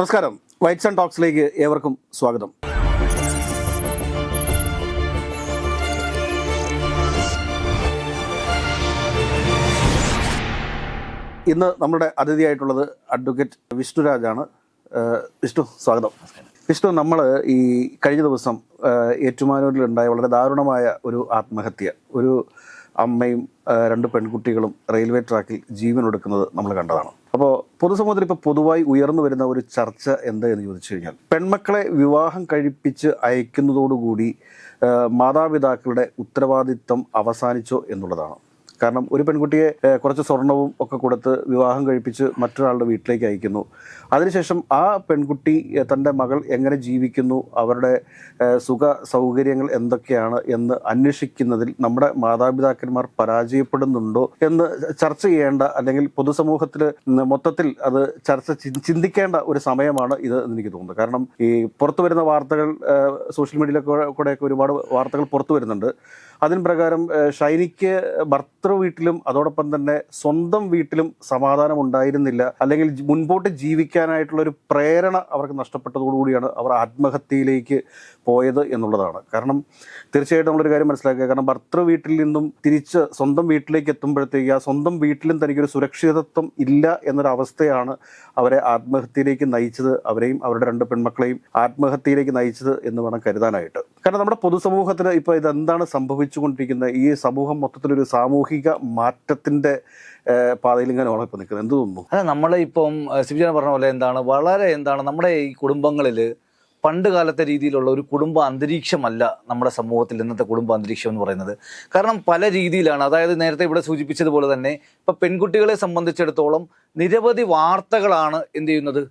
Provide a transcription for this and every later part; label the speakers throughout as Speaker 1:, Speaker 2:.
Speaker 1: നമസ്കാരം. Whites and ടോക്സിലേക്ക് ഏവർക്കും സ്വാഗതം. ഇന്ന് നമ്മുടെ അതിഥിയായിട്ടുള്ളത് അഡ്വക്കേറ്റ് വിഷ്ണുരാജാണ് വിഷ്ണു സ്വാഗതം. വിഷ്ണു നമ്മൾ ഈ കഴിഞ്ഞ ദിവസം ഏറ്റുമാനൂരിലുണ്ടായ വളരെ ദാരുണമായ ഒരു ആത്മഹത്യ ഒരു അമ്മയും രണ്ട് പെൺകുട്ടികളും റെയിൽവേ ട്രാക്കിൽ ജീവൻ ഒടുക്കുന്നത് നമ്മൾ കണ്ടതാണ്. അപ്പോൾ പൊതുസമൂഹത്തിൽ ഇപ്പോൾ പൊതുവായി ഉയർന്നു വരുന്ന ഒരു ചർച്ച എന്താ എന്ന് ചോദിച്ചു കഴിഞ്ഞാൽ പെൺമക്കളെ വിവാഹം കഴിപ്പിച്ച് അയക്കുന്നതോടുകൂടി മാതാപിതാക്കളുടെ ഉത്തരവാദിത്വം അവസാനിച്ചോ എന്നുള്ളതാണ്. കാരണം ഒരു പെൺകുട്ടിയെ കുറച്ച് സ്വർണവും ഒക്കെ കൊടുത്ത് വിവാഹം കഴിപ്പിച്ച് മറ്റൊരാളുടെ വീട്ടിലേക്ക് അയക്കുന്നു. അതിനുശേഷം ആ പെൺകുട്ടി തന്റെ മകൾ എങ്ങനെ ജീവിക്കുന്നു അവരുടെ സുഖ സൗകര്യങ്ങൾ എന്തൊക്കെയാണ് എന്ന് അന്വേഷിക്കുന്നതിൽ നമ്മുടെ മാതാപിതാക്കന്മാർ പരാജയപ്പെടുന്നുണ്ടോ എന്ന് ചർച്ച ചെയ്യേണ്ട അല്ലെങ്കിൽ പൊതുസമൂഹത്തിൽ മൊത്തത്തിൽ അത് ചർച്ച ചിന്തിക്കേണ്ട ഒരു സമയമാണ് ഇത് എനിക്ക് തോന്നുന്നത് കാരണം ഈ പുറത്തു വരുന്ന വാർത്തകൾ സോഷ്യൽ മീഡിയയിലൊക്കെ കൂടെയൊക്കെ ഒരുപാട് വാർത്തകൾ പുറത്തു വരുന്നുണ്ട്. അതിന് പ്രകാരം ഷൈനിക്ക് ഭർത്തൃ വീട്ടിലും അതോടൊപ്പം തന്നെ സ്വന്തം വീട്ടിലും സമാധാനം ഉണ്ടായിരുന്നില്ല അല്ലെങ്കിൽ മുൻപോട്ട് ജീവിക്കാനായിട്ടുള്ള ഒരു പ്രേരണ അവർക്ക് നഷ്ടപ്പെട്ടതോടുകൂടിയാണ് അവർ ആത്മഹത്യയിലേക്ക് പോയത് എന്നുള്ളതാണ്. കാരണം തീർച്ചയായിട്ടും നമ്മളൊരു കാര്യം മനസ്സിലാക്കുക. കാരണം ഭർത്തൃ വീട്ടിൽ നിന്നും തിരിച്ച് സ്വന്തം വീട്ടിലേക്ക് എത്തുമ്പോഴത്തേക്ക് ആ സ്വന്തം വീട്ടിലും തനിക്കൊരു സുരക്ഷിതത്വം ഇല്ല എന്നൊരവസ്ഥയാണ് അവരെ ആത്മഹത്യയിലേക്ക് നയിച്ചത് അവരെയും അവരുടെ രണ്ട് പെൺമക്കളെയും ആത്മഹത്യയിലേക്ക് നയിച്ചത് എന്ന് വേണം കരുതാനായിട്ട്. കാരണം നമ്മുടെ പൊതുസമൂഹത്തിന് ഇപ്പോൾ ഇതെന്താണ് സംഭവിച്ചുകൊണ്ടിരിക്കുന്നത് ഈ സമൂഹം മൊത്തത്തിലൊരു സാമൂഹിക മാറ്റത്തിന്റെ പാതയിൽ ഇങ്ങനെ ഇപ്പോൾ നിൽക്കുന്നത്. എന്ത് തോന്നുന്നു?
Speaker 2: അല്ല നമ്മളെ ഇപ്പം സിബിജാൻ പറഞ്ഞ പോലെ എന്താണ് വളരെ എന്താണ് നമ്മുടെ ഈ കുടുംബങ്ങളിൽ പണ്ട് കാലത്തെ രീതിയിലുള്ള ഒരു കുടുംബ അന്തരീക്ഷമല്ല നമ്മുടെ സമൂഹത്തിൽ ഇന്നത്തെ കുടുംബ അന്തരീക്ഷം എന്ന് പറയുന്നത്. കാരണം പല രീതിയിലാണ് അതായത് നേരത്തെ ഇവിടെ സൂചിപ്പിച്ചതുപോലെ തന്നെ ഇപ്പം പെൺകുട്ടികളെ സംബന്ധിച്ചിടത്തോളം നിരവധി വാർത്തകളാണ് എന്ത് ചെയ്യുന്നത്?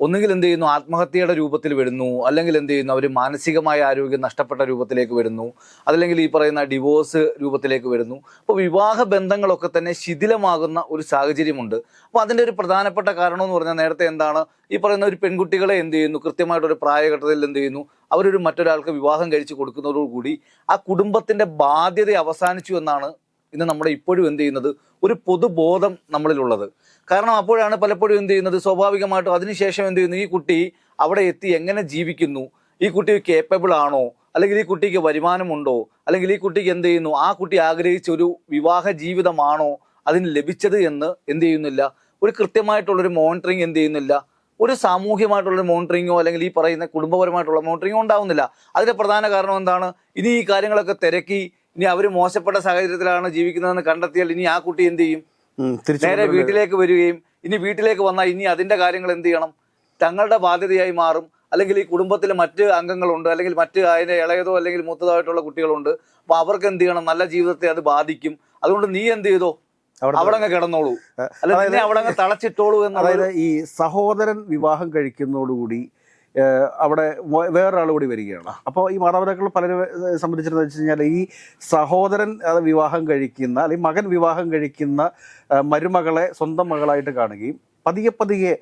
Speaker 2: ഒന്നുകിൽ എന്ത് ചെയ്യുന്നു ആത്മഹത്യയുടെ രൂപത്തിൽ വരുന്നു അല്ലെങ്കിൽ എന്ത് ചെയ്യുന്നു അവർ മാനസികമായ ആരോഗ്യം നഷ്ടപ്പെട്ട രൂപത്തിലേക്ക് വരുന്നു അതല്ലെങ്കിൽ ഈ പറയുന്ന ഡിവോഴ്സ് രൂപത്തിലേക്ക് വരുന്നു. അപ്പോൾ വിവാഹ ബന്ധങ്ങളൊക്കെ തന്നെ ശിഥിലമാകുന്ന ഒരു സാഹചര്യമുണ്ട്. അപ്പോൾ അതിന്റെ ഒരു പ്രധാനപ്പെട്ട കാരണം എന്ന് പറഞ്ഞാൽ നേരത്തെ എന്താണ് ഈ പറയുന്ന ഒരു പെൺകുട്ടികളെ എന്ത് ചെയ്യുന്നു കൃത്യമായിട്ടൊരു പ്രായഘട്ടത്തിൽ എന്ത് ചെയ്യുന്നു അവരൊരു മറ്റൊരാൾക്ക് വിവാഹം കഴിച്ചു കൊടുക്കുന്നതോടുകൂടി ആ കുടുംബത്തിന്റെ ബാധ്യത അവസാനിച്ചു എന്നാണ് ഇന്ന് നമ്മുടെ ഇപ്പോഴും എന്ത് ചെയ്യുന്നത്? ഒരു പൊതുബോധം നമ്മളിലുള്ളത്. കാരണം അപ്പോഴാണ് പലപ്പോഴും എന്ത് ചെയ്യുന്നത്? സ്വാഭാവികമായിട്ടും അതിനുശേഷം എന്ത് ചെയ്യുന്നു? ഈ കുട്ടി അവിടെ എത്തി എങ്ങനെ ജീവിക്കുന്നു? ഈ കുട്ടി കേപ്പബിൾ ആണോ? അല്ലെങ്കിൽ ഈ കുട്ടിക്ക് വരുമാനമുണ്ടോ? അല്ലെങ്കിൽ ഈ കുട്ടിക്ക് എന്ത് ചെയ്യുന്നു? ആ കുട്ടി ആഗ്രഹിച്ച ഒരു വിവാഹ ജീവിതമാണോ അതിന് ലഭിച്ചത് എന്ന് എന്ത് ചെയ്യുന്നില്ല? ഒരു കൃത്യമായിട്ടുള്ളൊരു മോണിറ്ററിങ് എന്ത് ചെയ്യുന്നില്ല? ഒരു സാമൂഹ്യമായിട്ടുള്ള മോണിറ്ററിങ്ങോ അല്ലെങ്കിൽ ഈ പറയുന്ന കുടുംബപരമായിട്ടുള്ള മോണിറ്ററിങ്ങോ ഉണ്ടാവുന്നില്ല. അതിന്റെ പ്രധാന കാരണം എന്താണ്? ഇനി ഈ കാര്യങ്ങളൊക്കെ തിരക്കി ഇനി അവർ മോശപ്പെട്ട സാഹചര്യത്തിലാണ് ജീവിക്കുന്നതെന്ന് കണ്ടെത്തിയാൽ ഇനി ആ കുട്ടി എന്ത് ചെയ്യും? നേരെ വീട്ടിലേക്ക് വരികയും ഇനി വീട്ടിലേക്ക് വന്നാൽ ഇനി അതിന്റെ കാര്യങ്ങൾ എന്ത് ചെയ്യണം? തങ്ങളുടെ ബാധ്യതയായി മാറും. അല്ലെങ്കിൽ ഈ കുടുംബത്തിൽ മറ്റ് അംഗങ്ങളുണ്ട് അല്ലെങ്കിൽ മറ്റ് അതിന്റെ ഇളയതോ അല്ലെങ്കിൽ മൂത്തതായിട്ടുള്ള കുട്ടികളുണ്ട്. അപ്പൊ അവർക്ക് എന്ത് ചെയ്യണം? നല്ല ജീവിതത്തെ അത് ബാധിക്കും. അതുകൊണ്ട് നീ എന്ത് ചെയ്തോ?
Speaker 1: അവിടെ
Speaker 2: കിടന്നോളൂ. അല്ലെങ്കിൽ അവിടെ തളച്ചിട്ടോളൂ എന്നുള്ള
Speaker 1: അതായത് ഈ സഹോദരൻ വിവാഹം കഴിക്കുന്നതോടുകൂടി അവിടെ വേറൊരാൾ കൂടി വരികയാണ്. അപ്പോൾ ഈ മാതാപിതാക്കൾ പലരെ സംബന്ധിച്ചിടന്ന് വെച്ച് കഴിഞ്ഞാൽ ഈ സഹോദരൻ അത് വിവാഹം കഴിക്കുന്ന അല്ലെങ്കിൽ മകൻ വിവാഹം കഴിക്കുന്ന മരുമകളെ സ്വന്തം മകളായിട്ട് കാണുകയും പതിയെ പതിയെ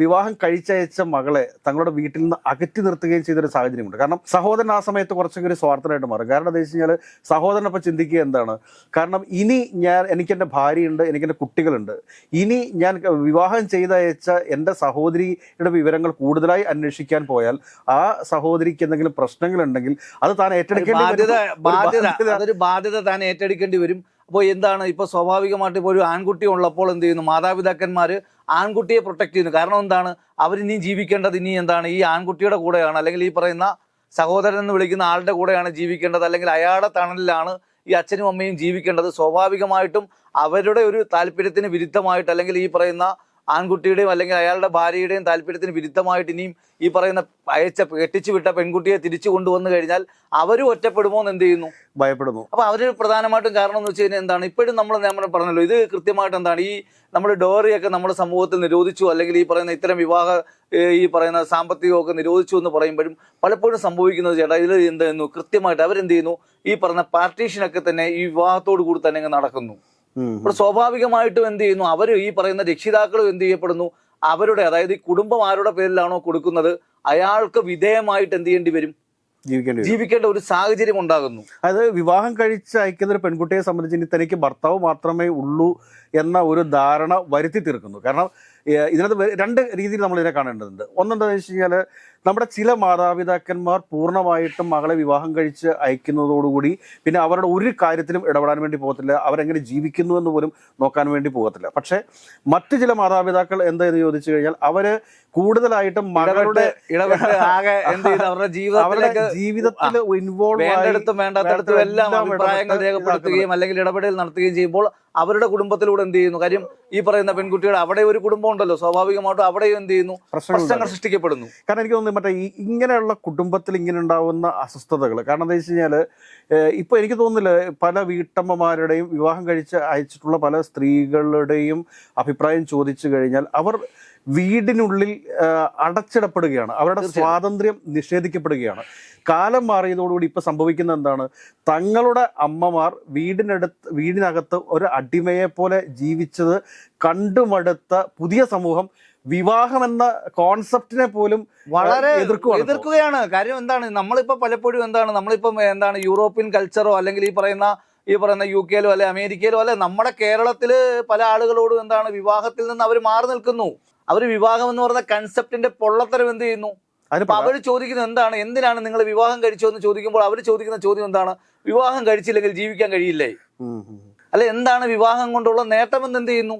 Speaker 1: വിവാഹം കഴിച്ചയച്ച മകളെ തങ്ങളുടെ വീട്ടിൽ നിന്ന് അകറ്റി നിർത്തുകയും ചെയ്തൊരു സാഹചര്യമുണ്ട്. കാരണം സഹോദരൻ ആ സമയത്ത് കുറച്ചെങ്കിലും ഒരു സ്വാർത്ഥനായിട്ട് മാറും. കാരണം എന്താ വെച്ച് കഴിഞ്ഞാൽ സഹോദരൻ അപ്പം ചിന്തിക്കുക എന്താണ്? കാരണം ഇനി ഞാൻ എനിക്കെന്റെ ഭാര്യയുണ്ട് എനിക്കെന്റെ കുട്ടികളുണ്ട്. ഇനി ഞാൻ വിവാഹം ചെയ്തയച്ച എന്റെ സഹോദരിയുടെ വിവരങ്ങൾ കൂടുതലായി അന്വേഷിക്കാൻ പോയാൽ ആ സഹോദരിക്ക് എന്തെങ്കിലും പ്രശ്നങ്ങളുണ്ടെങ്കിൽ അത് താൻ ഏറ്റെടുക്കേണ്ടി
Speaker 2: ബാധ്യത. അതൊരു താൻ ഏറ്റെടുക്കേണ്ടി വരും. അപ്പോൾ എന്താണ്? ഇപ്പോൾ സ്വാഭാവികമായിട്ട് ഇപ്പോൾ ഒരു ആൺകുട്ടി ഉള്ളപ്പോൾ എന്ത് ചെയ്യുന്നു? മാതാപിതാക്കന്മാര് ആൺകുട്ടിയെ പ്രൊട്ടക്ട് ചെയ്യുന്നു. കാരണം എന്താണ്? അവരിനി ജീവിക്കേണ്ടത് ഇനി എന്താണ്? ഈ ആൺകുട്ടിയുടെ കൂടെയാണ്. അല്ലെങ്കിൽ ഈ പറയുന്ന സഹോദരൻ എന്ന് വിളിക്കുന്ന ആളുടെ കൂടെയാണ് ജീവിക്കേണ്ടത്. അല്ലെങ്കിൽ അയാളുടെ തണലിലാണ് ഈ അച്ഛനും അമ്മയും ജീവിക്കേണ്ടത്. സ്വാഭാവികമായിട്ടും അവരുടെ ഒരു താല്പര്യത്തിന് വിരുദ്ധമായിട്ട് അല്ലെങ്കിൽ ഈ പറയുന്ന ആൺകുട്ടിയുടെയും അല്ലെങ്കിൽ അയാളുടെ ഭാര്യയുടെയും താല്പര്യത്തിന് വിരുദ്ധമായിട്ട് ഇനിയും ഈ പറയുന്ന അയച്ച കെട്ടിച്ചു വിട്ട പെൺകുട്ടിയെ തിരിച്ചു കൊണ്ടുവന്നു കഴിഞ്ഞാൽ അവരും ഒറ്റപ്പെടുമോ എന്ന് എന്ത് ചെയ്യുന്നു?
Speaker 1: ഭയപ്പെടുന്നു.
Speaker 2: അപ്പൊ അവർ പ്രധാനമായിട്ടും കാരണം എന്ന് വെച്ച് കഴിഞ്ഞാൽ എന്താണ്? ഇപ്പോഴും നമ്മൾ നമ്മൾ പറഞ്ഞല്ലോ ഇത് കൃത്യമായിട്ട് എന്താണ്? ഈ നമ്മൾ ഡോറിയൊക്കെ നമ്മുടെ സമൂഹത്തിൽ നിരോധിച്ചു അല്ലെങ്കിൽ ഈ പറയുന്ന ഇത്തരം വിവാഹ ഈ പറയുന്ന സാമ്പത്തികമൊക്കെ നിരോധിച്ചു എന്ന് പറയുമ്പോഴും പലപ്പോഴും സംഭവിക്കുന്നത് ചേട്ടാ ഇതിൽ എന്ത് ചെയ്യുന്നു? കൃത്യമായിട്ട് അവരെന്ത് ചെയ്യുന്നു? ഈ പറഞ്ഞ പാർട്ടീഷനൊക്കെ തന്നെ ഈ വിവാഹത്തോടു കൂടി തന്നെ അങ്ങ് നടക്കുന്നു. അപ്പോൾ സ്വാഭാവികമായിട്ടും എന്ത് ചെയ്യുന്നു? അവർ ഈ പറയുന്ന രക്ഷിതാക്കളും എന്ത് ചെയ്യപ്പെടുന്നു? അവരുടെ അതായത് ഈ കുടുംബം ആരുടെ പേരിലാണോ കൊടുക്കുന്നത്? അയാൾക്ക് വിധേയമായിട്ട് എന്ത് ചെയ്യേണ്ടി വരും?
Speaker 1: ജീവിക്കേണ്ടി
Speaker 2: ജീവിക്കേണ്ട ഒരു സാഹചര്യം ഉണ്ടാകുന്നു.
Speaker 1: അത് വിവാഹം കഴിച്ച് അയക്കുന്ന ഒരു പെൺകുട്ടിയെ സംബന്ധിച്ച് ഇനി തനിക്ക് ഭർത്താവ് മാത്രമേ ഉള്ളൂ എന്ന ഒരു ധാരണ വരുത്തി തീർക്കുന്നു. കാരണം ഇതിനകത്ത് രണ്ട് രീതിയിൽ നമ്മൾ ഇതിനെ കാണേണ്ടതുണ്ട്. ഒന്നെന്താണെന്ന് വെച്ച് കഴിഞ്ഞാൽ നമ്മുടെ ചില മാതാപിതാക്കന്മാർ പൂർണമായിട്ടും മകളെ വിവാഹം കഴിച്ച് അയക്കുന്നതോടുകൂടി പിന്നെ അവരുടെ ഒരു കാര്യത്തിലും ഇടപെടാൻ വേണ്ടി പോകത്തില്ല. അവരെങ്ങനെ ജീവിക്കുന്നു എന്ന് പോലും നോക്കാൻ വേണ്ടി പോകത്തില്ല. പക്ഷേ മറ്റു ചില മാതാപിതാക്കൾ എന്താണെന്ന് ചോദിച്ചു കഴിഞ്ഞാൽ അവർ കൂടുതലായിട്ടും മകളുടെ
Speaker 2: അവരുടെ
Speaker 1: ജീവിതത്തിൽ ഇൻവോൾവ്
Speaker 2: വേണ്ടിടത്തും വേണ്ടാത്തടത്തും എല്ലാം അഭിപ്രായങ്ങൾ രേഖപ്പെടുത്തുകയും അല്ലെങ്കിൽ ഇടപെടൽ നടത്തുകയും ചെയ്യുമ്പോൾ അവരുടെ കുടുംബത്തിലൂടെ എന്ത് ചെയ്യുന്നു? കാര്യം ഈ പറയുന്ന പെൺകുട്ടിയുടെ അവിടെ ഒരു കുടുംബം ഉണ്ടല്ലോ. സ്വാഭാവികമായിട്ടും അവിടെയും എന്ത് ചെയ്യുന്നു?
Speaker 1: പ്രശ്നങ്ങൾ
Speaker 2: പ്രശ്നങ്ങൾ സൃഷ്ടിക്കപ്പെടുന്നു.
Speaker 1: കാരണം എനിക്ക് തോന്നുന്നു മറ്റേ ഈ ഇങ്ങനെയുള്ള കുടുംബത്തിൽ ഇങ്ങനെ ഉണ്ടാവുന്ന അസ്വസ്ഥതകൾ കാരണം എന്താ വെച്ച് കഴിഞ്ഞാൽ ഇപ്പൊ എനിക്ക് തോന്നുന്നില്ല പല വീട്ടമ്മമാരുടെയും വിവാഹം കഴിച്ച് അയച്ചിട്ടുള്ള പല സ്ത്രീകളുടെയും അഭിപ്രായം ചോദിച്ചു കഴിഞ്ഞാൽ അവർ വീടിനുള്ളിൽ അടച്ചിടപ്പെടുകയാണ്. അവരുടെ സ്വാതന്ത്ര്യം നിഷേധിക്കപ്പെടുകയാണ്. കാലം മാറിയതോടുകൂടി ഇപ്പൊ സംഭവിക്കുന്ന എന്താണ്? തങ്ങളുടെ അമ്മമാർ വീടിനടുത്ത് വീടിനകത്ത് ഒരു അടിമയെ പോലെ ജീവിച്ചത് കണ്ടുമടുത്ത പുതിയ സമൂഹം വിവാഹം എന്ന കോൺസെപ്റ്റിനെ പോലും
Speaker 2: വളരെ എതിർക്കുകയാണ്. കാര്യം എന്താണ്? നമ്മളിപ്പോ പലപ്പോഴും എന്താണ്? നമ്മളിപ്പം എന്താണ്? യൂറോപ്യൻ കൾച്ചറോ അല്ലെങ്കിൽ ഈ പറയുന്ന ഈ പറയുന്ന യു കെയിലോ അല്ലെ അമേരിക്കയിലോ അല്ലെ നമ്മുടെ കേരളത്തിൽ പല ആളുകളോടും എന്താണ്? വിവാഹത്തിൽ നിന്ന് അവർ മാറി നിൽക്കുന്നു. അവർ വിവാഹം എന്ന് പറഞ്ഞ കൺസെപ്റ്റിന്റെ പൊള്ളത്തരം എന്ത് ചെയ്യുന്നു? അവർ ചോദിക്കുന്നത് എന്താണ്? എന്തിനാണ് നിങ്ങൾ വിവാഹം കഴിച്ചോ എന്ന് ചോദിക്കുമ്പോൾ അവർ ചോദിക്കുന്ന ചോദ്യം എന്താണ്? വിവാഹം കഴിച്ചില്ലെങ്കിൽ ജീവിക്കാൻ കഴിയില്ലേ? അല്ലെ എന്താണ് വിവാഹം കൊണ്ടുള്ള നേട്ടം എന്ന് എന്ത് ചെയ്യുന്നു.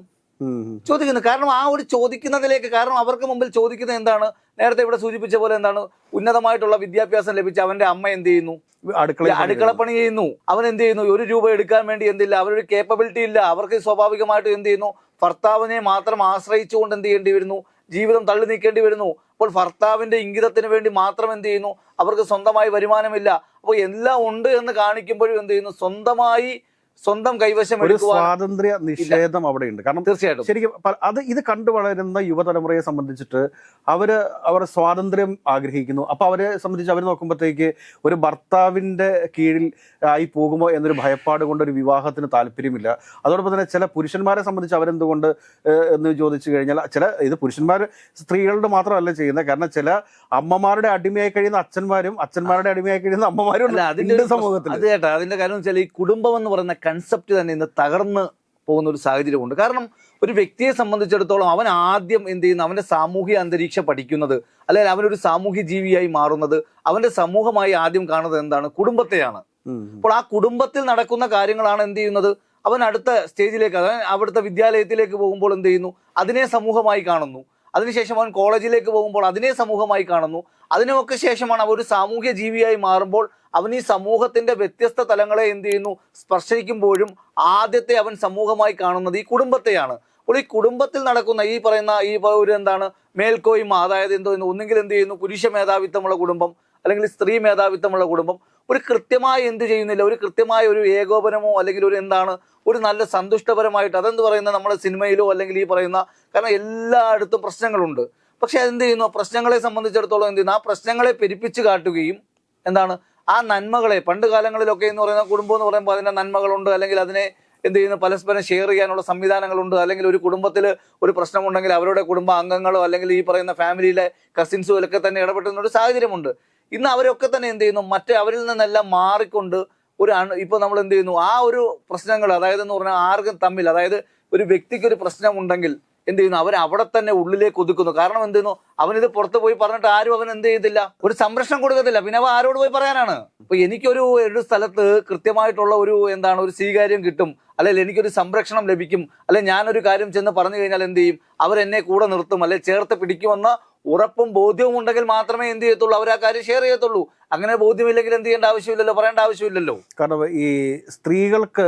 Speaker 2: ചോദിക്കുന്നു. കാരണം ആ ഒരു ചോദിക്കുന്നതിലേക്ക് കാരണം അവർക്ക് മുമ്പിൽ ചോദിക്കുന്നത് എന്താണ്? നേരത്തെ ഇവിടെ സൂചിപ്പിച്ച പോലെ എന്താണ്? ഉന്നതമായിട്ടുള്ള വിദ്യാഭ്യാസം ലഭിച്ച അവന്റെ അമ്മ എന്ത് ചെയ്യുന്നു?
Speaker 1: അടുക്കള
Speaker 2: അടുക്കള പണി ചെയ്യുന്നു. അവൻ എന്ത് ചെയ്യുന്നു? ഒരു രൂപ എടുക്കാൻ വേണ്ടി എന്തില്ല. അവരൊരു കേപ്പബിലിറ്റി ഇല്ല. അവർക്ക് സ്വാഭാവികമായിട്ടും എന്ത് ചെയ്യുന്നു? ഭർത്താവിനെ മാത്രം ആശ്രയിച്ചുകൊണ്ട് എന്ത് ചെയ്യേണ്ടി വരുന്നു? ജീവിതം തള്ളി നീക്കേണ്ടി വരുന്നു. അപ്പോൾ ഭർത്താവിന്റെ ഇംഗിതത്തിന് വേണ്ടി മാത്രം എന്ത് ചെയ്യുന്നു? അവർക്ക് സ്വന്തമായി വരുമാനമില്ല. അപ്പോൾ എല്ലാം ഉണ്ട് എന്ന് കാണിക്കുമ്പോഴും എന്ത് ചെയ്യുന്നു? സ്വന്തമായി സ്വന്തം കൈവശം
Speaker 1: ഒരു സ്വാതന്ത്ര്യ നിഷേധം അവിടെയുണ്ട്. കാരണം
Speaker 2: തീർച്ചയായിട്ടും.
Speaker 1: ശരിക്കും അത് ഇത് കണ്ടു വളരുന്ന യുവതലമുറയെ സംബന്ധിച്ചിട്ട് അവർ അവർ സ്വാതന്ത്ര്യം ആഗ്രഹിക്കുന്നു. അപ്പൊ അവരെ സംബന്ധിച്ച് അവർ നോക്കുമ്പോഴത്തേക്ക് ഒരു ഭർത്താവിന്റെ കീഴിൽ ആയി പോകുമോ എന്നൊരു ഭയപ്പാട് കൊണ്ട് ഒരു വിവാഹത്തിന് താല്പര്യമില്ല. അതോടൊപ്പം തന്നെ ചില പുരുഷന്മാരെ സംബന്ധിച്ച് അവരെന്തുകൊണ്ട് എന്ന് ചോദിച്ചു കഴിഞ്ഞാൽ ചില ഇത് പുരുഷന്മാർ സ്ത്രീകളുടെ മാത്രമല്ല ചെയ്യുന്നത്. കാരണം ചില അമ്മമാരുടെ അടിമയായി കഴിയുന്ന അച്ഛന്മാരും അച്ഛന്മാരുടെ അടിമയായി കഴിയുന്ന അമ്മമാരും
Speaker 2: അതിന്റെ
Speaker 1: സമൂഹത്തിൽ.
Speaker 2: അത് ചേട്ടാ അതിന്റെ കാരണം വെച്ചാൽ ഈ കുടുംബം എന്ന് പറയുന്ന കൺസെപ്റ്റ് തന്നെ ഇന്ന് തകർന്ന് പോകുന്ന ഒരു സാഹചര്യമുണ്ട്. കാരണം ഒരു വ്യക്തിയെ സംബന്ധിച്ചിടത്തോളം അവൻ ആദ്യം എന്ത് ചെയ്യുന്നു? അവന്റെ സാമൂഹിക അന്തരീക്ഷം പഠിക്കുന്നത് അല്ലെങ്കിൽ അവനൊരു സാമൂഹ്യ ജീവിയായി മാറുന്നത് അവന്റെ സമൂഹമായി ആദ്യം കാണുന്നത് എന്താണ്? കുടുംബത്തെയാണ്. അപ്പോൾ ആ കുടുംബത്തിൽ നടക്കുന്ന കാര്യങ്ങളാണ് എന്ത് ചെയ്യുന്നത്? അവൻ അടുത്ത സ്റ്റേജിലേക്ക് അതായത് അവിടുത്തെ വിദ്യാലയത്തിലേക്ക് പോകുമ്പോൾ എന്ത് ചെയ്യുന്നു? അതിനെ സമൂഹമായി കാണുന്നു. അതിനുശേഷം അവൻ കോളേജിലേക്ക് പോകുമ്പോൾ അതിനെ സമൂഹമായി കാണുന്നു. അതിനൊക്കെ ശേഷമാണ് അവൻ ഒരു സാമൂഹ്യ ജീവിയായി മാറുമ്പോൾ അവൻ ഈ സമൂഹത്തിന്റെ വ്യത്യസ്ത തലങ്ങളെ എന്ത് ചെയ്യുന്നു? സ്പർശിക്കുമ്പോഴും ആദ്യത്തെ അവൻ സമൂഹമായി കാണുന്നത് ഈ കുടുംബത്തെയാണ്. അപ്പോൾ ഈ കുടുംബത്തിൽ നടക്കുന്ന ഈ പറയുന്ന ഈ ഒരു എന്താണ്? മേൽക്കോയ്മ അതായത് എന്തോ ഒന്നുകിൽ എന്ത് ചെയ്യുന്നു? പുരുഷ മേധാവിത്വമുള്ള കുടുംബം അല്ലെങ്കിൽ സ്ത്രീ മേധാവിത്വമുള്ള കുടുംബം. ഒരു കൃത്യമായി എന്ത് ചെയ്യുന്നില്ല? ഒരു കൃത്യമായ ഒരു ഏകോപനമോ അല്ലെങ്കിൽ ഒരു എന്താണ്? ഒരു നല്ല സന്തുഷ്ടപരമായിട്ട് അതെന്ത് പറയുന്ന നമ്മുടെ സിനിമയിലോ അല്ലെങ്കിൽ ഈ പറയുന്ന കാരണം എല്ലായിടത്തും പ്രശ്നങ്ങളുണ്ട്. പക്ഷെ അതെന്ത് ചെയ്യുന്നു? പ്രശ്നങ്ങളെ സംബന്ധിച്ചിടത്തോളം എന്ത് ചെയ്യുന്നു? ആ പ്രശ്നങ്ങളെ പെരുപ്പിച്ച് കാട്ടുകയും എന്താണ്? ആ നന്മകളെ പണ്ട് കാലങ്ങളിലൊക്കെ എന്ന് പറയുന്ന കുടുംബം എന്ന് പറയുമ്പോൾ അതിന്റെ നന്മകളുണ്ട് അല്ലെങ്കിൽ അതിനെ എന്ത് ചെയ്യുന്നു? പരസ്പരം ഷെയർ ചെയ്യാനുള്ള സംവിധാനങ്ങളുണ്ട് അല്ലെങ്കിൽ ഒരു കുടുംബത്തിൽ ഒരു പ്രശ്നമുണ്ടെങ്കിൽ അവരുടെ കുടുംബ അംഗങ്ങളോ അല്ലെങ്കിൽ ഈ പറയുന്ന ഫാമിലിയിലെ കസിൻസോ ഒക്കെ തന്നെ ഇടപെട്ടുന്ന ഒരു സാഹചര്യമുണ്ട്. ഇന്ന് അവരൊക്കെ തന്നെ എന്ത് ചെയ്യുന്നു? മറ്റേ അവരിൽ നിന്നെല്ലാം മാറിക്കൊണ്ട് ഒരു ഇപ്പോൾ നമ്മൾ എന്ത് ചെയ്യുന്നു? ആ ഒരു പ്രശ്നങ്ങൾ അതായത് എന്ന് പറഞ്ഞാൽ ആർക്കും തമ്മിൽ അതായത് ഒരു വ്യക്തിക്ക് ഒരു പ്രശ്നമുണ്ടെങ്കിൽ എന്ത് ചെയ്യുന്നു? അവർ അവിടെ തന്നെ ഉള്ളിലേക്ക് ഒതുക്കുന്നു. കാരണം എന്ത് ചെയ്യുന്നു? അവനിത് പുറത്ത് പോയി പറഞ്ഞിട്ട് ആരും അവൻ എന്ത് ചെയ്തില്ല. ഒരു സംരക്ഷണം കൊടുക്കത്തില്ല. പിന്നെ അവ ആരോട് പോയി പറയാനാണ്? അപ്പൊ എനിക്കൊരു ഒരു സ്ഥലത്ത് കൃത്യമായിട്ടുള്ള ഒരു എന്താണ് ഒരു സ്വീകാര്യം കിട്ടും. അല്ലെങ്കിൽ എനിക്കൊരു സംരക്ഷണം ലഭിക്കും. അല്ലെ ഞാനൊരു കാര്യം ചെന്ന് പറഞ്ഞു കഴിഞ്ഞാൽ എന്ത് ചെയ്യും? അവരെന്നെ കൂടെ നിർത്തും. അല്ലെങ്കിൽ ചേർത്ത് പിടിക്കുമെന്ന ഉറപ്പും ബോധ്യവും ഉണ്ടെങ്കിൽ മാത്രമേ എന്ത് ചെയ്യത്തുള്ളൂ? അവർ ആ കാര്യം ഷെയർ ചെയ്യത്തുള്ളൂ. അങ്ങനെ ബോധ്യമില്ലെങ്കിൽ എന്ത് ചെയ്യേണ്ട ആവശ്യമില്ലല്ലോ? പറയേണ്ട ആവശ്യമില്ലല്ലോ?
Speaker 1: കാരണം ഈ സ്ത്രീകൾക്ക്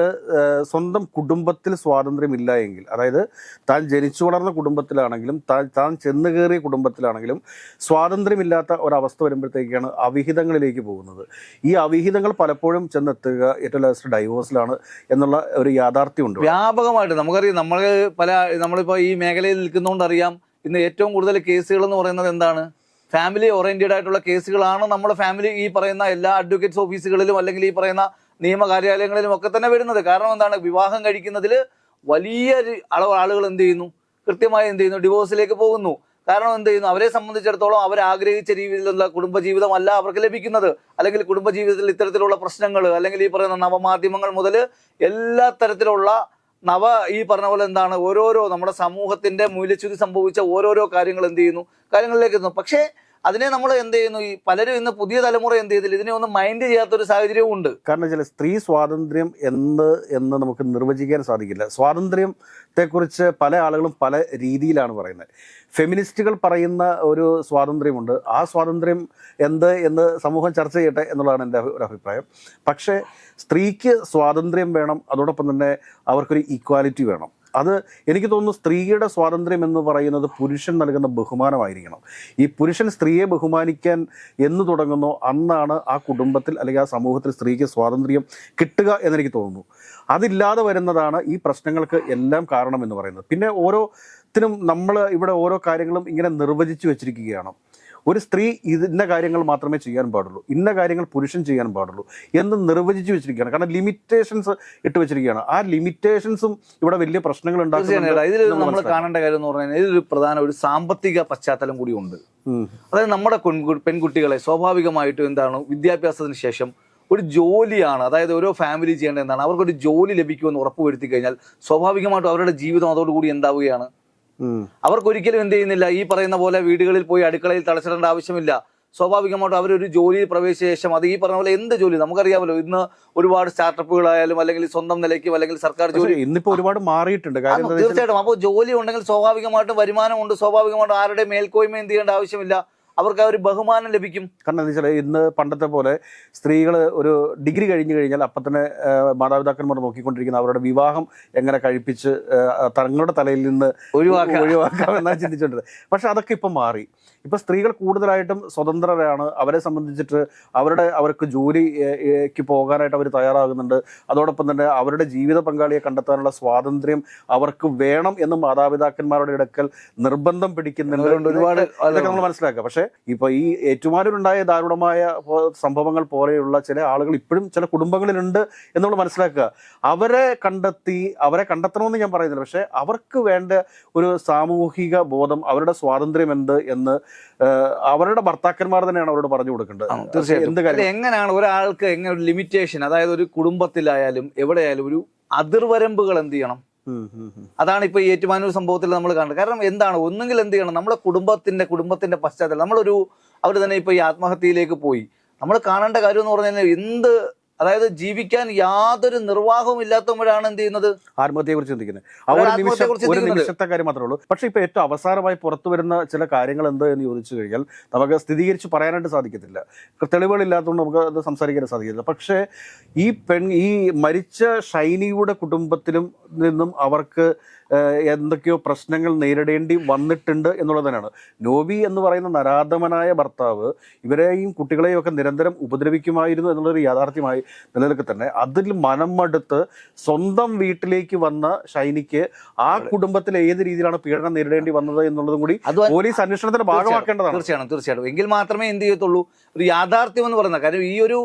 Speaker 1: സ്വന്തം കുടുംബത്തിൽ സ്വാതന്ത്ര്യമില്ല എങ്കിൽ അതായത് താൻ ജനിച്ചു വളർന്ന കുടുംബത്തിലാണെങ്കിലും താൻ താൻ ചെന്നു കയറിയ കുടുംബത്തിലാണെങ്കിലും സ്വാതന്ത്ര്യമില്ലാത്ത ഒരവസ്ഥ വരുമ്പോഴത്തേക്കാണ് അവിഹിതങ്ങളിലേക്ക് പോകുന്നത്. ഈ അവിഹിതങ്ങൾ പലപ്പോഴും ചെന്നെത്തുക ഏറ്റവും ലാസ്റ്റ് ഡൈവോഴ്സിലാണ് എന്നുള്ള ഒരു യാഥാർത്ഥ്യമുണ്ട്.
Speaker 2: വ്യാപകമായിട്ട് നമുക്കറിയാം നമ്മൾ പല നമ്മളിപ്പോൾ ഈ മേഖലയിൽ നിൽക്കുന്നതുകൊണ്ട് അറിയാം ഇന്ന് ഏറ്റവും കൂടുതൽ കേസുകൾ എന്ന് പറയുന്നത് എന്താണ്? ഫാമിലി ഓറിയന്റഡ് ആയിട്ടുള്ള കേസുകളാണ് നമ്മുടെ ഫാമിലി ഈ പറയുന്ന എല്ലാ അഡ്വക്കേറ്റ്സ് ഓഫീസുകളിലും അല്ലെങ്കിൽ ഈ പറയുന്ന നിയമ കാര്യാലയങ്ങളിലും ഒക്കെ തന്നെ വരുന്നത്. കാരണം എന്താണ്? വിവാഹം കഴിക്കുന്നതിൽ വലിയ അളവ് ആളുകൾ എന്ത് ചെയ്യുന്നു? കൃത്യമായി എന്ത് ചെയ്യുന്നു? ഡിവോഴ്സിലേക്ക് പോകുന്നു. കാരണം എന്ത് ചെയ്യുന്നു? അവരെ സംബന്ധിച്ചിടത്തോളം അവർ ആഗ്രഹിച്ച രീതിയിലുള്ള കുടുംബജീവിതമല്ല അവർക്ക് ലഭിക്കുന്നത്. അല്ലെങ്കിൽ കുടുംബജീവിതത്തിൽ ഇത്തരത്തിലുള്ള പ്രശ്നങ്ങൾ അല്ലെങ്കിൽ ഈ പറയുന്ന നവമാധ്യമങ്ങൾ മുതൽ എല്ലാ തരത്തിലുള്ള നവ ഈ പറഞ്ഞ പോലെ എന്താണ് ഓരോരോ നമ്മുടെ സമൂഹത്തിന്റെ മൂല്യച്യുതി സംഭവിച്ച ഓരോരോ കാര്യങ്ങൾ എന്ത് ചെയ്യുന്നു? കാര്യങ്ങളിലേക്ക് എത്തുന്നു. പക്ഷേ അതിനെ നമ്മൾ എന്ത് ചെയ്യുന്നു? ഈ പലരും ഇന്ന് പുതിയ തലമുറ എന്ത് ചെയ്തില്ല? ഇതിനെ ഒന്നും മൈൻഡ് ചെയ്യാത്തൊരു സാഹചര്യവും ഉണ്ട്.
Speaker 1: കാരണം വെച്ചാൽ സ്ത്രീ സ്വാതന്ത്ര്യം എന്ത് എന്ന് നമുക്ക് നിർവചിക്കാൻ സാധിക്കില്ല. സ്വാതന്ത്ര്യത്തെക്കുറിച്ച് പല ആളുകളും പല രീതിയിലാണ് പറയുന്നത്. ഫെമിനിസ്റ്റുകൾ പറയുന്ന ഒരു സ്വാതന്ത്ര്യമുണ്ട്. ആ സ്വാതന്ത്ര്യം എന്ത് എന്ന് സമൂഹം ചർച്ച ചെയ്യട്ടെ എന്നുള്ളതാണ് എന്റെ ഒരു അഭിപ്രായം. പക്ഷേ സ്ത്രീക്ക് സ്വാതന്ത്ര്യം വേണം. അതോടൊപ്പം തന്നെ അവർക്കൊരു ഈക്വാലിറ്റി വേണം. അത് എനിക്ക് തോന്നുന്നു സ്ത്രീയുടെ സ്വാതന്ത്ര്യം എന്ന് പറയുന്നത് പുരുഷൻ നൽകുന്ന ബഹുമാനമായിരിക്കണം. ഈ പുരുഷൻ സ്ത്രീയെ ബഹുമാനിക്കാൻ എന്ന് തുടങ്ങുന്നോ അന്നാണ് ആ കുടുംബത്തിൽ അല്ലെങ്കിൽ ആ സമൂഹത്തിൽ സ്ത്രീക്ക് സ്വാതന്ത്ര്യം കിട്ടുക എന്നെനിക്ക് തോന്നുന്നു. അതില്ലാതെ വരുന്നതാണ് ഈ പ്രശ്നങ്ങൾക്ക് എല്ലാം കാരണം എന്ന് പറയുന്നത്. പിന്നെ ഓരോത്തിനും നമ്മൾ ഇവിടെ ഓരോ കാര്യങ്ങളും ഇങ്ങനെ നിർവചിച്ചു വെച്ചിരിക്കുകയാണ്. ഒരു സ്ത്രീ ഇന്ന കാര്യങ്ങൾ മാത്രമേ ചെയ്യാൻ പാടുള്ളൂ ഇന്ന കാര്യങ്ങൾ പുരുഷൻ ചെയ്യാൻ പാടുള്ളൂ എന്ന് നിർവചിച്ച് വെച്ചിരിക്കുകയാണ്. കാരണം ലിമിറ്റേഷൻസ് ഇട്ട് വെച്ചിരിക്കുകയാണ്. ആ ലിമിറ്റേഷൻസും ഇവിടെ വലിയ പ്രശ്നങ്ങൾ
Speaker 2: തീർച്ചയായും
Speaker 1: ഉണ്ടാക്കുന്നുണ്ട്
Speaker 2: ഇതിൽ നമ്മൾ കാണേണ്ട കാര്യം എന്ന് പറഞ്ഞാൽ ഇതിലൊരു പ്രധാന ഒരു സാമ്പത്തിക പശ്ചാത്തലം കൂടി ഉണ്ട്. അതായത് നമ്മുടെ പെൺകുട്ടികളെ സ്വാഭാവികമായിട്ടും എന്താണ് വിദ്യാഭ്യാസത്തിന് ശേഷം ഒരു ജോലിയാണ് അതായത് ഓരോ ഫാമിലി ചെയ്യേണ്ടത് എന്താണ്? അവർക്കൊരു ജോലി ലഭിക്കുമെന്ന് ഉറപ്പുവരുത്തി കഴിഞ്ഞാൽ സ്വാഭാവികമായിട്ടും അവരുടെ ജീവിതം അതോടുകൂടി എന്താവുകയാണ്. അവർക്ക് ഒരിക്കലും എന്ത് ചെയ്യുന്നില്ല? ഈ പറയുന്ന പോലെ വീടുകളിൽ പോയി അടുക്കളയിൽ തളച്ചിടേണ്ട ആവശ്യമില്ല. സ്വാഭാവികമായിട്ടും അവരൊരു ജോലിയിൽ പ്രവേശിച്ച ശേഷം അത് ഈ പറഞ്ഞ പോലെ എന്ത് ജോലി? നമുക്കറിയാമല്ലോ ഇന്ന് ഒരുപാട് സ്റ്റാർട്ടപ്പുകളായാലും അല്ലെങ്കിൽ സ്വന്തം നിലയ്ക്കും അല്ലെങ്കിൽ സർക്കാർ ജോലി
Speaker 1: ഇന്നിപ്പോ ഒരുപാട് മാറിയിട്ടുണ്ട്.
Speaker 2: തീർച്ചയായിട്ടും. അപ്പോൾ ജോലി ഉണ്ടെങ്കിൽ സ്വാഭാവികമായിട്ടും വരുമാനമുണ്ട് സ്വാഭാവികമായിട്ടും ആരുടെ മേൽക്കോയ്മ എന്ത് ചെയ്യേണ്ട ആവശ്യമില്ല. അവർക്ക് ആ ഒരു ബഹുമാനം ലഭിക്കും.
Speaker 1: കാരണം എന്താ വെച്ചാൽ ഇന്ന് പണ്ടത്തെ പോലെ സ്ത്രീകൾ ഒരു ഡിഗ്രി കഴിഞ്ഞു കഴിഞ്ഞാൽ അപ്പം തന്നെ മാതാപിതാക്കന്മാർ നോക്കിക്കൊണ്ടിരിക്കുന്ന അവരുടെ വിവാഹം എങ്ങനെ കഴിപ്പിച്ച് തങ്ങളുടെ തലയിൽ നിന്ന്
Speaker 2: ഒഴിവാക്കാം.
Speaker 1: ഒഴിവാക്കാം എന്നാണ് ചിന്തിച്ചുകൊണ്ടിരുന്നത് പക്ഷെ അതൊക്കെ ഇപ്പം മാറി. ഇപ്പൊ സ്ത്രീകൾ കൂടുതലായിട്ടും സ്വതന്ത്രരാണ്. അവരെ സംബന്ധിച്ചിട്ട് അവരുടെ അവർക്ക് ജോലിക്ക് പോകാനായിട്ട് അവർ തയ്യാറാകുന്നുണ്ട്. അതോടൊപ്പം തന്നെ അവരുടെ ജീവിത പങ്കാളിയെ കണ്ടെത്താനുള്ള സ്വാതന്ത്ര്യം അവർക്ക് വേണം എന്ന് മാതാപിതാക്കന്മാരുടെ ഇടക്കൽ നിർബന്ധം പിടിക്കുന്നുണ്ട്.
Speaker 2: ഒരുപാട്
Speaker 1: നമ്മൾ മനസ്സിലാക്കുക. പക്ഷേ ഇപ്പൊ ഈ ഏറ്റുമാനൂരുണ്ടായ ദാരുണമായ സംഭവങ്ങൾ പോലെയുള്ള ചില ആളുകൾ ഇപ്പോഴും ചില കുടുംബങ്ങളിലുണ്ട് എന്ന് നമ്മൾ മനസ്സിലാക്കുക. അവരെ കണ്ടെത്തി അവരെ കണ്ടെത്തണമെന്ന് ഞാൻ പറയുന്നില്ല. പക്ഷേ അവർക്ക് വേണ്ട ഒരു സാമൂഹിക ബോധം അവരുടെ സ്വാതന്ത്ര്യം എന്ത് എന്ന് അവരുടെ ഭർത്താക്കന്മാർ തന്നെയാണ് അവരോട് പറഞ്ഞു കൊടുക്കേണ്ടത്.
Speaker 2: തീർച്ചയായിട്ടും.
Speaker 1: എന്ത് കാര്യം
Speaker 2: എങ്ങനെയാണ് ഒരാൾക്ക് എങ്ങനെ ഒരു ലിമിറ്റേഷൻ അതായത് ഒരു കുടുംബത്തിലായാലും എവിടെയായാലും ഒരു അതിർവരമ്പുകൾ എന്ത് ചെയ്യണം. അതാണ് ഇപ്പൊ ഈ ഏറ്റുമാനൂർ സംഭവത്തിൽ നമ്മൾ കാണുന്നത്. കാരണം എന്താണ്? ഒന്നുകിൽ എന്ത് ചെയ്യണം? നമ്മുടെ കുടുംബത്തിന്റെ കുടുംബത്തിന്റെ പശ്ചാത്തലം. നമ്മളൊരു അവർ തന്നെ ഇപ്പൊ ഈ ആത്മഹത്യയിലേക്ക് പോയി. നമ്മൾ കാണേണ്ട കാര്യം എന്ന് പറഞ്ഞു കഴിഞ്ഞാൽ എന്ത് അതായത് ജീവിക്കാൻ യാതൊരു നിർവാഹവും ഇല്ലാത്തവരാണ് എന്ത് ചെയ്യുന്നത്?
Speaker 1: ആത്മഹത്യയെ കുറിച്ച് ചിന്തിക്കുന്നത്. ആ ഒരു നിമിഷം ഒരു നിമിഷത്തെ കാര്യം മാത്രമേ ഉള്ളൂ. പക്ഷെ ഇപ്പൊ ഏറ്റവും അവസാനമായി പുറത്തു വരുന്ന ചില കാര്യങ്ങൾ എന്ത് എന്ന് ചോദിച്ചു കഴിഞ്ഞാൽ നമുക്ക് സ്ഥിരീകരിച്ച് പറയാനായിട്ട് സാധിക്കത്തില്ല. തെളിവുകളില്ലാത്തതുകൊണ്ട് നമുക്ക് അത് സംസാരിക്കാൻ സാധിക്കില്ല പക്ഷേ ഈ പെൺ ഈ മരിച്ച ഷൈനിയുടെ കുടുംബത്തിലും നിന്നും അവർക്ക് എന്തൊക്കെയോ പ്രശ്നങ്ങൾ നേരിടേണ്ടി വന്നിട്ടുണ്ട് എന്നുള്ളത് തന്നെയാണ്. നോബി എന്ന് പറയുന്ന നരാധമനായ ഭർത്താവ് ഇവരെയും കുട്ടികളെയും ഒക്കെ നിരന്തരം ഉപദ്രവിക്കുമായിരുന്നു എന്നുള്ളൊരു യാഥാർത്ഥ്യമായി നിലനിൽക്കെ തന്നെ അതിൽ മനം മടുത്ത് സ്വന്തം വീട്ടിലേക്ക് വന്ന ഷൈനിക്ക് ആ കുടുംബത്തിൽ ഏത് രീതിയിലാണ് പീഡനം നേരിടേണ്ടി വന്നത് എന്നുള്ളതും കൂടി പോലീസ് അന്വേഷണത്തിന്റെ ഭാഗമാക്കേണ്ടതാണ്.
Speaker 2: തീർച്ചയാണ് തീർച്ചയായിട്ടും. എങ്കിൽ മാത്രമേ എന്ത് ചെയ്യത്തുള്ളൂ? ഒരു യാഥാർത്ഥ്യം എന്ന് പറയുന്ന കാര്യം ഈ ഒരു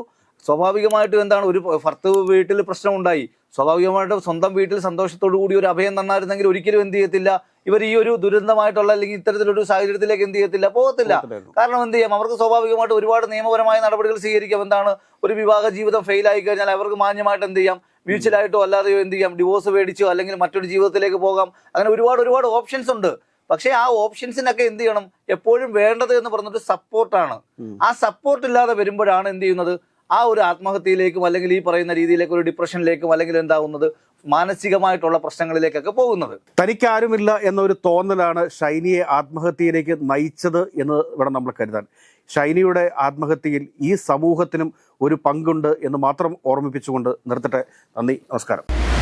Speaker 2: സ്വാഭാവികമായിട്ടും എന്താണ്? ഒരു ഭർത്തവ് വീട്ടിൽ പ്രശ്നമുണ്ടായി. സ്വാഭാവികമായിട്ടും സ്വന്തം വീട്ടിൽ സന്തോഷത്തോടു കൂടി ഒരു അഭയം തന്നായിരുന്നെങ്കിൽ ഒരിക്കലും എന്ത് ചെയ്യത്തില്ല. ഇവർ ഈ ഒരു ദുരന്തമായിട്ടുള്ള അല്ലെങ്കിൽ ഇത്തരത്തിലൊരു സാഹചര്യത്തിലേക്ക് എന്ത് ചെയ്യത്തില്ല? പോകത്തില്ല. കാരണം എന്ത് ചെയ്യാം? അവർക്ക് സ്വാഭാവികമായിട്ട് ഒരുപാട് നിയമപരമായ നടപടികൾ സ്വീകരിക്കാം. എന്താണ്? ഒരു വിവാഹ ജീവിതം ഫെയിൽ ആയി കഴിഞ്ഞാൽ അവർക്ക് മാന്യമായിട്ട് എന്ത് ചെയ്യാം? മ്യൂച്വലായിട്ടോ അല്ലാതെയോ എന്ത് ചെയ്യാം? ഡിവോഴ്സ് മേടിച്ചോ അല്ലെങ്കിൽ മറ്റൊരു ജീവിതത്തിലേക്ക് പോകാം. അങ്ങനെ ഒരുപാട് ഒരുപാട് ഓപ്ഷൻസ് ഉണ്ട്. പക്ഷേ ആ ഓപ്ഷൻസിനൊക്കെ എന്ത് ചെയ്യണം? എപ്പോഴും വേണ്ടത് എന്ന് പറഞ്ഞിട്ട് സപ്പോർട്ടാണ്. ആ സപ്പോർട്ട് ഇല്ലാതെ വരുമ്പോഴാണ് എന്ത് ചെയ്യുന്നത്? ആ ഒരു ആത്മഹത്യയിലേക്കും അല്ലെങ്കിൽ ഈ പറയുന്ന രീതിയിലേക്കും ഒരു ഡിപ്രഷനിലേക്കും അല്ലെങ്കിൽ എന്താവുന്നത് മാനസികമായിട്ടുള്ള പ്രശ്നങ്ങളിലേക്കൊക്കെ പോകുന്നത്.
Speaker 1: തനിക്കാരുമില്ല എന്നൊരു തോന്നലാണ് ഷൈനിയെ ആത്മഹത്യയിലേക്ക് നയിച്ചത് എന്ന് വേണം നമ്മൾ കരുതാൻ. ഷൈനിയുടെ ആത്മഹത്യയിൽ ഈ സമൂഹത്തിനും ഒരു പങ്കുണ്ട് എന്ന് മാത്രം ഓർമ്മിപ്പിച്ചുകൊണ്ട് നിർത്തട്ടെ. നന്ദി നമസ്കാരം.